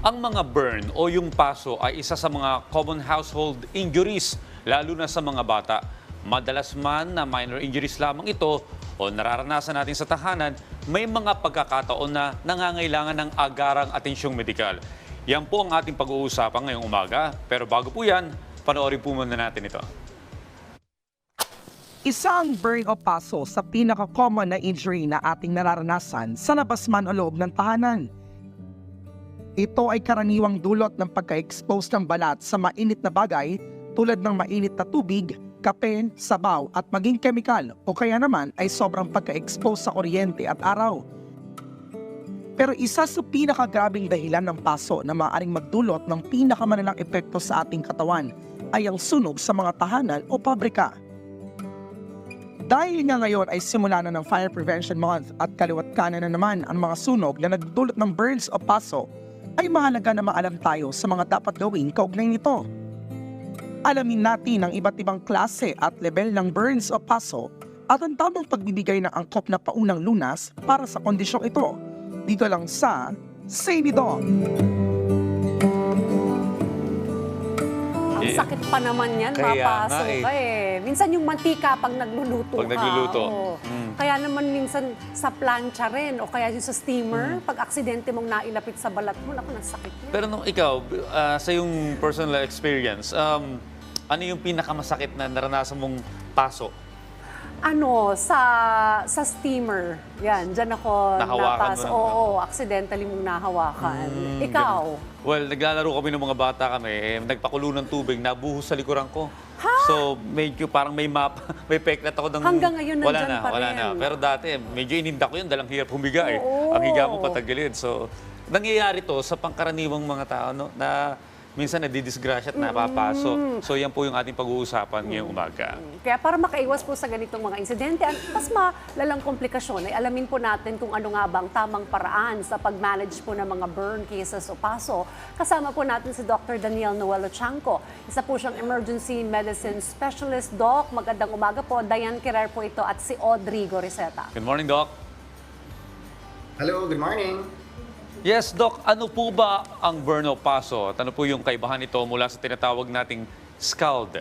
Ang mga burn o yung paso ay isa sa mga common household injuries, lalo na sa mga bata. Madalas man na minor injuries lamang ito o nararanasan natin sa tahanan, may mga pagkakataon na nangangailangan ng agarang atensyong medikal. Yan po ang ating pag-uusapan ngayong umaga. Pero bago po yan, panoorin po muna natin ito. Isang burn o paso sa pinaka-common na injury na ating nararanasan sa labas o loob ng tahanan. Ito ay karaniwang dulot ng pagka-expose ng balat sa mainit na bagay tulad ng mainit na tubig, kape, sabaw at maging kemikal o kaya naman ay sobrang pagka-expose sa kuryente at araw. Pero isa sa pinakagrabing dahilan ng paso na maaaring magdulot ng pinakamalalang epekto sa ating katawan ay ang sunog sa mga tahanan o pabrika. Dahil nga ngayon ay simula na ng Fire Prevention Month at kaliwat kanan na naman ang mga sunog na nagdulot ng burns o paso, ay mahalaga na maalam tayo sa mga dapat gawin kaugnay nito. Alamin natin ang iba't ibang klase at level ng burns o paso at ang tamang pagbibigay ng angkop na paunang lunas para sa kondisyong ito. Dito lang sa Save It All. Ang Eh, sakit pa naman yan, kaya mapasok eh. ka eh. Minsan yung mantika pag nagluluto Pag ka. nagluluto. oo. Mm. Kaya naman minsan sa plancha rin o kaya yung sa Mm. steamer, pag aksidente mong nailapit sa balat mo, naku, ang sakit. Pero nung ikaw, ah, sa yung personal experience, um, ano yung pinakamasakit na naranasan mong paso? Ano, sa sa steamer, yan, dyan ako Nahawakan mo napas. na- Oo, accidentally mong nahawakan. Mm, Ikaw? ganun. Well, naglalaro kami ng mga bata kami. Eh, nagpakulo ng tubig, nabuhos sa likuran ko. So, medyo parang may map, may peklat ako ng... Hanggang ngayon, wala nandyan na, pa wala rin. na. Pero dati, medyo ininda ko yun, dalang hirap humiga eh. Oo. Ang higa mo patagilid. So, nangyayari to sa pangkaraniwang mga tao no, na minsan nadidisgrasya at napapaso. So, yan po yung ating pag-uusapan ngayong umaga. Kaya para makaiwas po sa ganitong mga insidente at mas malalang komplikasyon, ay alamin po natin kung ano nga ba ang tamang paraan sa pag-manage po ng mga burn cases o paso. Kasama po natin si Dr. Daniel Noel Ochanco. Isa po siyang emergency medicine specialist. Doc, magandang umaga po. Diane Kirer po ito at si Audrey Goriseta. Good morning, Doc. Hello, good morning. Yes, Doc, ano po ba ang burn o paso? At ano po yung kaibahan nito mula sa tinatawag nating scald?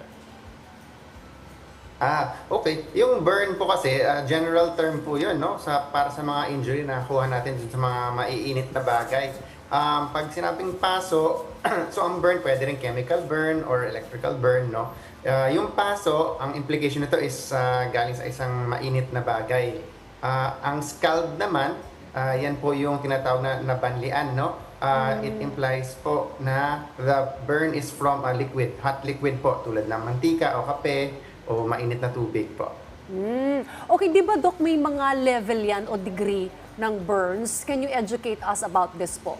Ah, okay. Yung burn po kasi, ah, general term po yun, no? Sa, para sa mga injury na kuha natin sa mga maiinit na bagay. Um, pag sinabing paso, so ang burn pwede rin chemical burn or electrical burn, no? Ah, yung paso, ang implication nito is ah, galing sa isang mainit na bagay. Ah, ang scald naman, ah, yan po yung tinatawag na nabanlian, no? Ah, It implies po na the burn is from a liquid, hot liquid po, tulad ng mantika o kape o mainit na tubig po. Hmm. Okay, di ba Doc may mga level yan o degree ng burns? Can you educate us about this po?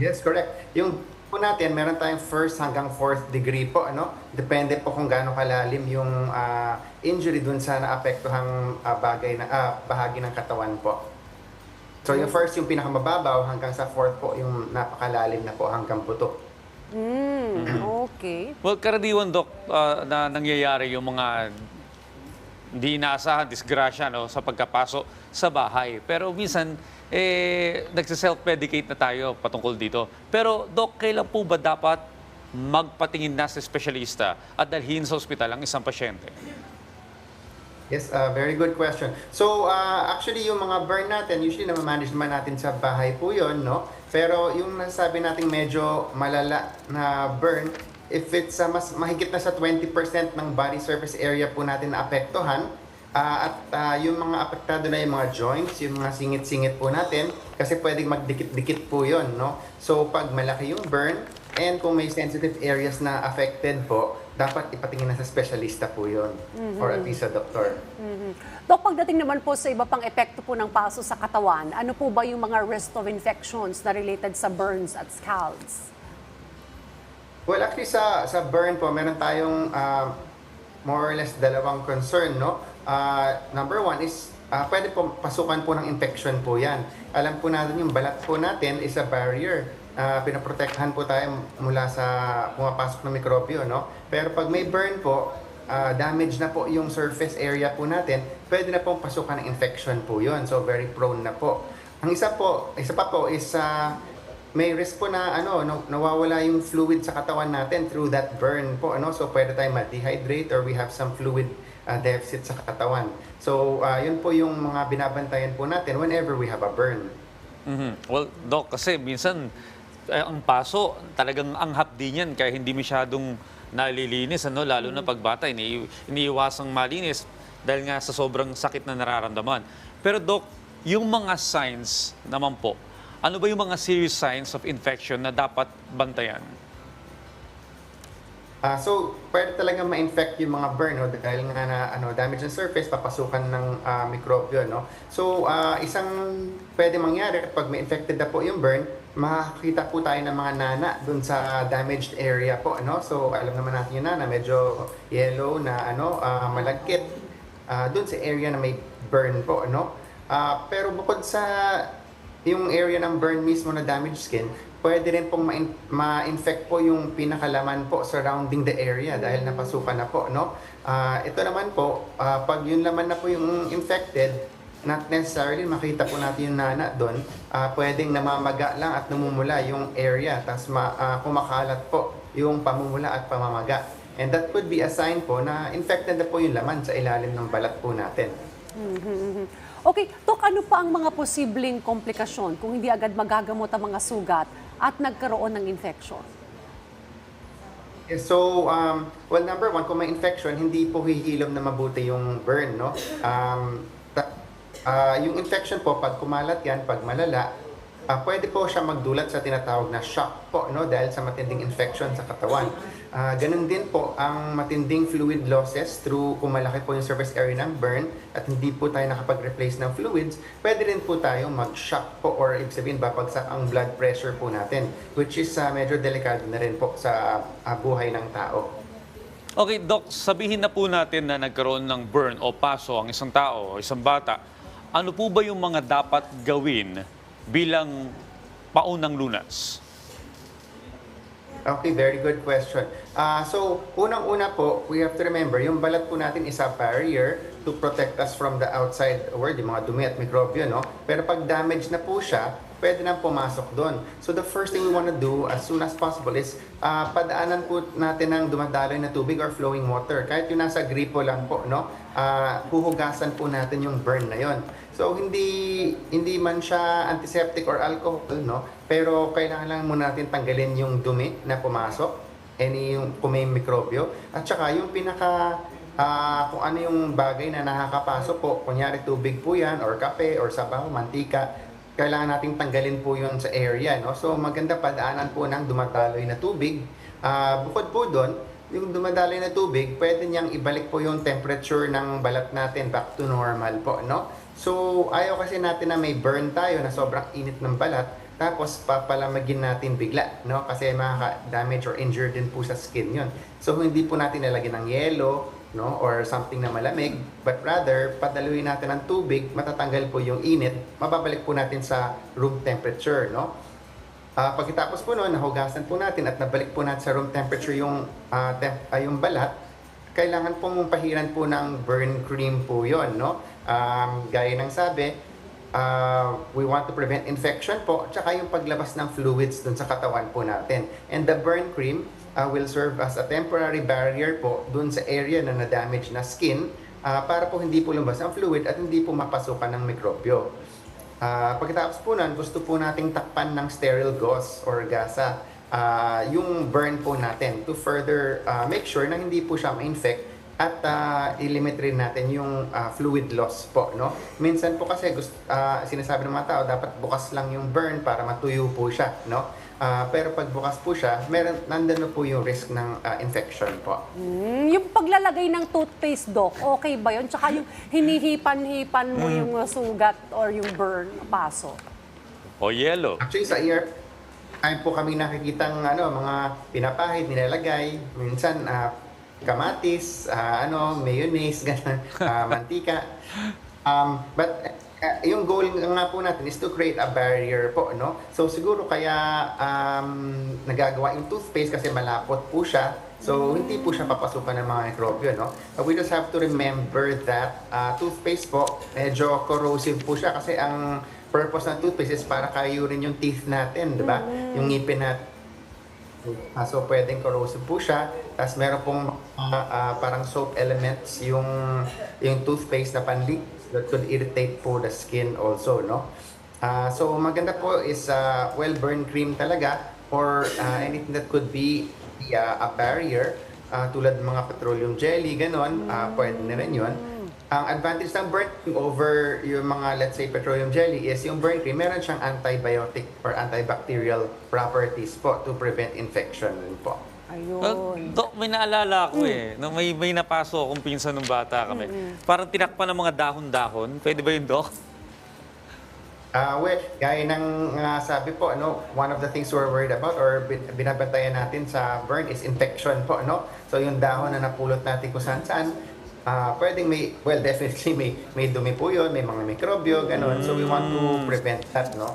Yes, correct. Yung po natin, meron tayong first hanggang fourth degree po, ano? Depende po kung gaano kalalim yung ah, injury dun sa naapektuhang ah, bagay na ah, bahagi ng katawan po. So yung first yung pinakamababaw hanggang sa fourth po yung napakalalim na po hanggang buto. Hmm, okay. Well, karaniwan, Doc, ah, na nangyayari yung mga hindi inaasahan, disgrasya no, sa pagkapaso sa bahay. Pero minsan, eh, nagsiself-medicate na tayo patungkol dito. Pero, Doc, kailan po ba dapat magpatingin na sa espesyalista at dalhin sa ospital ang isang pasyente? Yes, uh, very good question. So, uh, actually, yung mga burn natin, usually na-manage naman natin sa bahay po yun, no? Pero yung nasabi natin medyo malala na burn, if it's uh, mas mahigit na sa 20% ng body surface area po natin na apektuhan, uh, at uh, yung mga apektado na yung mga joints, yung mga singit-singit po natin, kasi pwedeng magdikit-dikit po yun, no? So, pag malaki yung burn, and kung may sensitive areas na affected po, dapat ipatingin na sa specialista po yun, or at least sa doktor. Mhm. Dok, pagdating naman po sa iba pang epekto po ng paso sa katawan, ano po ba yung mga risk of infections na related sa burns at scalds? Well, actually sa sa burn po, meron tayong ah, more or less dalawang concern, no? Ah, number one is ah, pwede po pasukan po ng infection po 'yan. Alam po natin yung balat po natin is a barrier. Ah, pinoprotektahan po tayo mula sa pumapasok ng mikrobyo, no? Pero pag may burn po, ah, damage na po yung surface area po natin, pwede na pong pasukan ng infection po 'yon. So very prone na po. Ang isa po, isa pa po is sa may risk po na ano, na- nawawala yung fluid sa katawan natin through that burn po. Ano? So pwede tayo ma-dehydrate or we have some fluid uh, deficit sa katawan. So uh, yun po yung mga binabantayan po natin whenever we have a burn. Mhm. Well, Doc, kasi minsan eh, ang paso, talagang ang hapdi niyan kaya hindi masyadong nalilinis, ano? lalo na pagbata, ini iniiwasang malinis dahil nga sa sobrang sakit na nararamdaman. Pero Doc, yung mga signs naman po, ano ba yung mga serious signs of infection na dapat bantayan? Ah, so, pwede talaga ma-infect yung mga burn no? dahil nga na ano, damage ng surface, papasukan ng ah, mikrobyo. No? So, ah, isang pwede mangyari kapag may infected na po yung burn, makakita po tayo ng mga nana dun sa damaged area po. No? So, alam naman natin yung nana, medyo yellow na ano, ah, malagkit ah, dun sa area na may burn po. No? Ah, pero bukod sa yung area ng burn mismo na damaged skin, pwede rin pong ma- ma-infect po yung pinakalaman po surrounding the area dahil napasukan na po, no? Ah, ito naman po, ah, pag yung laman na po yung infected, not necessarily makita po natin yung nana doon, ah, pwedeng namamaga lang at namumula yung area, tapos ma- ah, kumakalat po yung pamumula at pamamaga. And that could be a sign po na infected na po yung laman sa ilalim ng balat po natin. Okay, Tok, ano pa ang mga posibleng komplikasyon kung hindi agad magagamot ang mga sugat at nagkaroon ng infection? So, um, well, number one, kung may infection, hindi po hihilom na mabuti yung burn, no? Um, ta- ah, yung infection po, pag kumalat yan, pag malala, ah, pwede po siya magdulot sa tinatawag na shock po, no? Dahil sa matinding infection sa katawan. Ah, ganun din po ang matinding fluid losses through kung malaki po yung surface area ng burn at hindi po tayo nakapag-replace ng fluids, pwede rin po tayo mag-shock po or ibig sabihin babagsak ang blood pressure po natin which is ah, medyo delikado na rin po sa ah, buhay ng tao. Okay, Doc, sabihin na po natin na nagkaroon ng burn o paso ang isang tao o isang bata. Ano po ba yung mga dapat gawin bilang paunang lunas? Okay, very good question. Ah, so, unang-una po, we have to remember, yung balat po natin is a barrier to protect us from the outside world, yung mga dumi at mikrobyo, no? Pero pag damage na po siya, pwede nang pumasok doon. So, the first thing we want to do as soon as possible is ah, padaanan po natin ng dumadaloy na tubig or flowing water. Kahit yung nasa gripo lang po, no? Ah, huhugasan po natin yung burn na yon. So hindi hindi man siya antiseptic or alcohol, no? Pero kailangan lang muna natin tanggalin yung dumi na pumasok, any yung kung may mikrobyo, at saka yung pinaka ah, kung ano yung bagay na nakakapasok po, kunyari tubig po yan, or kape, or sabaw, mantika, kailangan nating tanggalin po yun sa area, no? So maganda padaanan po ng dumadaloy na tubig. Ah, bukod po doon, yung dumadaloy na tubig, pwede niyang ibalik po yung temperature ng balat natin back to normal po, no? So, ayaw kasi natin na may burn tayo na sobrang init ng balat, tapos papalamagin natin bigla, no? Kasi makaka-damage or injure din po sa skin yun. So, hindi po natin nalagyan ng yelo, no? Or something na malamig, but rather, padaluin natin ng tubig, matatanggal po yung init, mababalik po natin sa room temperature, no? Ah, pagkatapos po noon, nahugasan po natin at nabalik po natin sa room temperature yung, ah, temp- ah, yung balat, kailangan pong pahiran po ng burn cream po yon no? Um, gaya ng sabi, ah, we want to prevent infection po, tsaka yung paglabas ng fluids dun sa katawan po natin. And the burn cream ah, will serve as a temporary barrier po dun sa area na na-damage na skin ah, para po hindi po lumabas ang fluid at hindi po mapasukan ng mikrobyo. Ah, pagkatapos po nun, gusto po nating takpan ng sterile gauze or gasa ah, yung burn po natin to further ah, make sure na hindi po siya ma-infect at ah, i-limit rin natin yung ah, fluid loss po, no? Minsan po kasi gusto, ah, sinasabi ng mga tao, dapat bukas lang yung burn para matuyo po siya, no? Ah, pero pag bukas po siya, meron, nandun na po yung risk ng ah, infection po. Hmm, yung paglalagay ng toothpaste, Doc, okay ba yun? Tsaka yung hinihipan-hipan mo yung uh, sugat or yung burn, paso. O yelo? Actually, sa ear, ay po kami nakikitang ano, mga pinapahid, nilalagay. Minsan, ah, kamatis, ah, ano, mayonnaise, ganun, ah, mantika. Um, but ah, yung goal nga po natin is to create a barrier po, no? So siguro kaya um, nagagawa yung toothpaste kasi malapot po siya. So hindi po siya papasukan ng mga mikrobyo, no? But we just have to remember that ah, toothpaste po, medyo corrosive po siya kasi ang purpose ng toothpaste is para kayurin yung teeth natin, di ba? Yung ngipin natin. Ah, so, pwedeng corrosive po siya. Tapos meron pong ah, ah, parang soap elements yung, yung toothpaste na panli that could irritate po the skin also, no? Ah, so, maganda po is ah, well-burned cream talaga or ah, anything that could be ah, a barrier ah, tulad mga petroleum jelly, ganon, ah, pwede na rin yun. Ang advantage ng burnt cream over yung mga, let's say, petroleum jelly is yung burnt cream, meron siyang antibiotic or antibacterial properties po to prevent infection rin po. Ayun. Uh, Dok, may naalala ako eh. Nung may, may napaso akong pinsan nung bata kami. Parang tinakpan ng mga dahon-dahon. Pwede ba yun, Dok? Ah, well, gaya ng ah, sabi po, ano, one of the things we're worried about or bin- binabantayan natin sa burn is infection po, no? So yung dahon na napulot natin kung saan saan, ah, pwedeng may, well, definitely may, may dumi po yun, may mga mikrobyo, ganun. So we want to prevent that, no?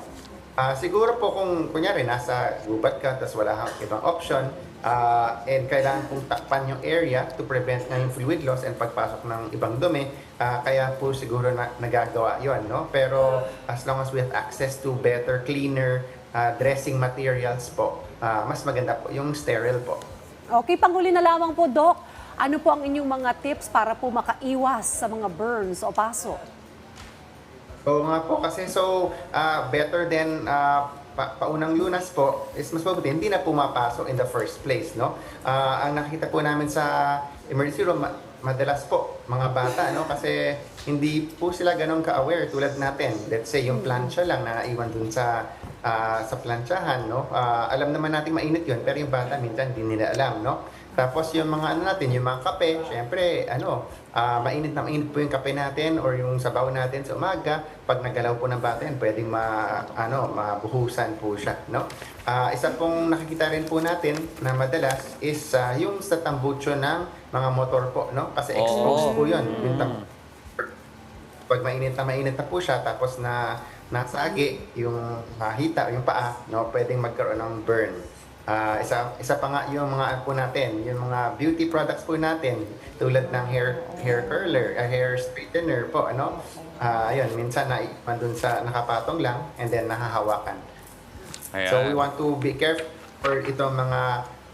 Ah, siguro po kung kunyari nasa gubat ka tapos wala kang ibang option ah, and kailangan pong takpan yung area to prevent nga yung fluid loss and pagpasok ng ibang dumi ah, kaya po siguro na, nagagawa yon no pero as long as we have access to better cleaner ah, dressing materials po ah, mas maganda po yung sterile po Okay, panghuli na lamang po, Doc. Ano po ang inyong mga tips para po makaiwas sa mga burns o paso? Oo nga po kasi so ah, better than ah, pa, paunang lunas po is mas mabuti hindi na pumapasok in the first place no. Ah, ang nakita po namin sa emergency room ma- madalas po mga bata no kasi hindi po sila ganun ka-aware tulad natin. Let's say yung plancha lang na iwan dun sa ah, sa planchahan no. Ah, alam naman natin mainit 'yun pero yung bata minsan hindi nila alam no. Tapos yung mga ano natin, yung mga kape, syempre, ano, ah, mainit na mainit po yung kape natin or yung sabaw natin sa umaga. Pag nagalaw po ng bata yan, pwedeng ma, ano, mabuhusan po siya, no? Ah, isa pong nakikita rin po natin na madalas is ah, yung sa tambucho ng mga motor po, no? Kasi exposed Oo. po yun. Yung tam- pag mainit na mainit na po siya, tapos na nasa agi, yung mahita, yung paa, no, pwedeng magkaroon ng burn. Ah, isa isa pa nga yung mga po natin, yung mga beauty products po natin tulad ng hair hair curler, ah, hair straightener po, ano? Ah, ayun, minsan na dun sa nakapatong lang and then nahahawakan. So we want to be careful for itong mga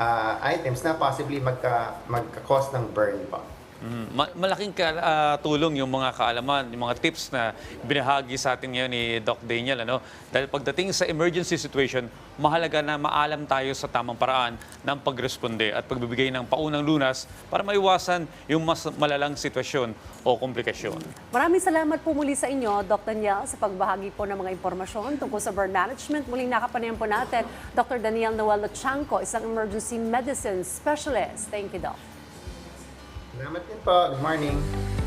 ah, items na possibly magka magka-cause ng burn po. Mm, ma- malaking ka- ah, tulong yung mga kaalaman, yung mga tips na binahagi sa atin ngayon ni Doc Daniel. Ano? Dahil pagdating sa emergency situation, mahalaga na maalam tayo sa tamang paraan ng pagresponde at pagbibigay ng paunang lunas para maiwasan yung mas malalang sitwasyon o komplikasyon. Maraming salamat po muli sa inyo, Doc Daniel, sa pagbahagi po ng mga impormasyon tungkol sa burn management. Muling nakapanayan po natin, Dr. Daniel Noel Lochanco, isang emergency medicine specialist. Thank you, Doc. Salamat din po. Good morning.